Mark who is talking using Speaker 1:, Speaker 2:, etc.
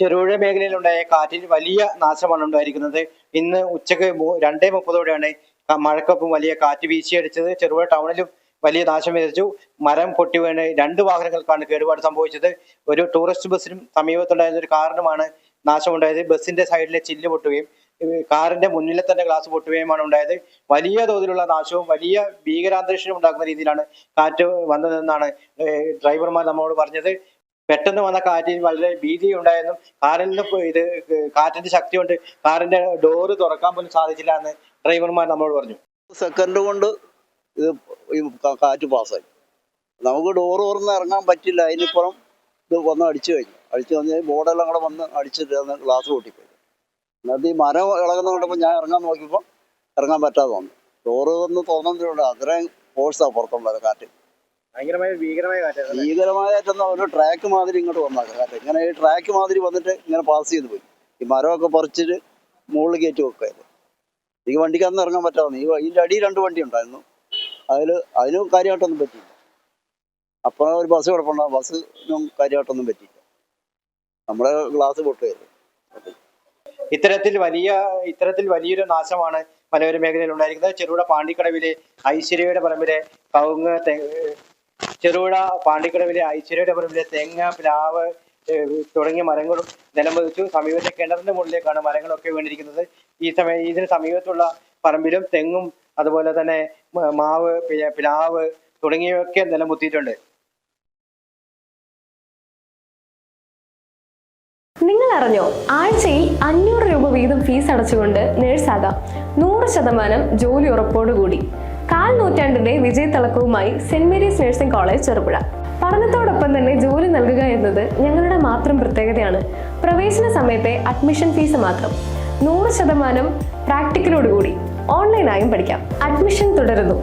Speaker 1: ചെറുപുഴ മേഖലയിലുണ്ടായ കാറ്റിൽ വലിയ നാശമാണ് ഉണ്ടായിരിക്കുന്നത്. ഇന്ന് ഉച്ചയ്ക്ക് രണ്ടേ മുപ്പതോടെയാണ് മഴക്കൊപ്പം വലിയ കാറ്റ് വീശിയടിച്ചത്. ചെറുപുഴ ടൗണിലും വലിയ നാശം വിതച്ചു. മരം പൊട്ടി വീണ് രണ്ട് വാഹനങ്ങൾക്കാണ് കേടുപാട് സംഭവിച്ചത്. ഒരു ടൂറിസ്റ്റ് ബസ്സിനും സമീപത്തുണ്ടായിരുന്ന ഒരു കാറിനുമാണ് നാശമുണ്ടായത്. ബസ്സിന്റെ സൈഡിലെ ചില്ല് പൊട്ടുകയും കാറിന്റെ മുന്നിലെ തന്നെ ഗ്ലാസ് പൊട്ടുകയുമാണ് ഉണ്ടായത്. വലിയ തോതിലുള്ള നാശവും വലിയ ഭീകരാന്തരീക്ഷവും ഉണ്ടാക്കുന്ന രീതിയിലാണ് കാറ്റ് വന്നതെന്നാണ് ഡ്രൈവർമാർ നമ്മോട് പറഞ്ഞത്. പെട്ടെന്ന് വന്ന കാറ്റിൽ വളരെ ഭീതി ഉണ്ടായിരുന്നു ഇപ്പൊ ഇത് കാറ്റിന്റെ ശക്തി കൊണ്ട് കാറിന്റെ ഡോറ് തുറക്കാൻ പോലും സാധിച്ചില്ല എന്ന് ഡ്രൈവർമാർ നമ്മളോട് പറഞ്ഞു.
Speaker 2: സെക്കൻഡ് കൊണ്ട് ഇത് കാറ്റ് പാസ്സായി നമുക്ക് ഡോറ് തുറന്ന് ഇറങ്ങാൻ പറ്റില്ല. അതിനിപ്പുറം ഇത് വന്ന് അടിച്ചു കഴിഞ്ഞു. അടിച്ചു കഴിഞ്ഞാൽ ബോർഡെല്ലാം കൂടെ വന്ന് അടിച്ചിട്ട് ഗ്ലാസ് പൊട്ടിപ്പോയി. എന്നിട്ട് ഈ മരം ഇളകുന്ന കൊണ്ടപ്പോൾ ഞാൻ ഇറങ്ങാൻ നോക്കിയപ്പോൾ ഇറങ്ങാൻ പറ്റാതെ വന്നു. ഡോറ് വന്ന് തുറന്നതിലൂടെ അത്രയും ഫോഴ്സാണ് പുറത്തുള്ളത് കാറ്റ്.
Speaker 1: ഭയങ്കരമായ ഭീകരമായ കാറ്റായിരുന്നു
Speaker 2: ഭീകരമായിട്ടെന്ന് ഒരു ട്രാക്ക് മാതിരി ഇങ്ങോട്ട് വന്നാക്കാം കാറ്റ് ഇങ്ങനെ ഈ ട്രാക്ക് മാതിരി വന്നിട്ട് ഇങ്ങനെ പാസ് ചെയ്ത് പോയി. ഈ മരമൊക്കെ പറിച്ചിട്ട് മുകളിൽ കയറ്റി വെക്കായിരുന്നു ഈ വണ്ടിക്ക് അന്ന് ഇറങ്ങാൻ പറ്റാതെ ഈ ഇതിന്റെ അടിയിൽ രണ്ട് വണ്ടി ഉണ്ടായിരുന്നു. അതിൽ അതിനും കാര്യമായിട്ടൊന്നും പറ്റിയില്ല. അപ്പോൾ ഒരു ബസ് കിടപ്പുണ്ടാകും ബസ്സിനും കാര്യമായിട്ടൊന്നും പറ്റിയില്ല. നമ്മുടെ ഗ്ലാസ് പൊട്ടുകയായിരുന്നു
Speaker 1: ഇത്തരത്തിൽ വലിയ ഇത്തരത്തിൽ വലിയൊരു നാശമാണ് മലയോര മേഖലയിൽ ഉണ്ടായിരിക്കുന്നത്. ചെറുപുഴ പാണ്ടിക്കടവിലെ ഐശ്വര്യയുടെ പറമ്പിലെ കവുങ്ങ് ചെറുപുഴ പാണ്ടിക്കുടവിലെ ഐശ്വര്യയുടെ പറമ്പിലെ തെങ്ങ് പ്ലാവ് തുടങ്ങിയ മരങ്ങളും നിലം പതിച്ചു സമീപത്തെ കിണറിന്റെ മുകളിലേക്കാണ് മരങ്ങളൊക്കെ വീണിരിക്കുന്നത്. ഈ സമയം ഇതിന് സമീപത്തുള്ള പറമ്പിലും തെങ്ങും അതുപോലെ തന്നെ മാവ് പ്ലാവ് തുടങ്ങിയവയൊക്കെ നിലം പൊത്തിയിട്ടുണ്ട്
Speaker 3: നിങ്ങൾ അറിഞ്ഞോ ആഴ്ചയിൽ അഞ്ഞൂറ് രൂപ വീതം ഫീസ് അടച്ചുകൊണ്ട് നേഴ്സാകാം നൂറ് ശതമാനം ജോലി ഉറപ്പോടുകൂടി. കാൽ നൂറ്റാണ്ടിന്റെ വിജയത്തിളക്കവുമായി saint Mary's nursing college Cherupuzha. പഠനത്തോടൊപ്പം തന്നെ ജോലി നൽകുക എന്നത് ഞങ്ങളുടെ മാത്രം പ്രത്യേകതയാണ്. പ്രവേശന സമയത്തെ അഡ്മിഷൻ ഫീസ് മാത്രം. നൂറ് ശതമാനം പ്രാക്ടിക്കലോടുകൂടി. ഓൺലൈനായും പഠിക്കാം. അഡ്മിഷൻ തുടരുന്നു.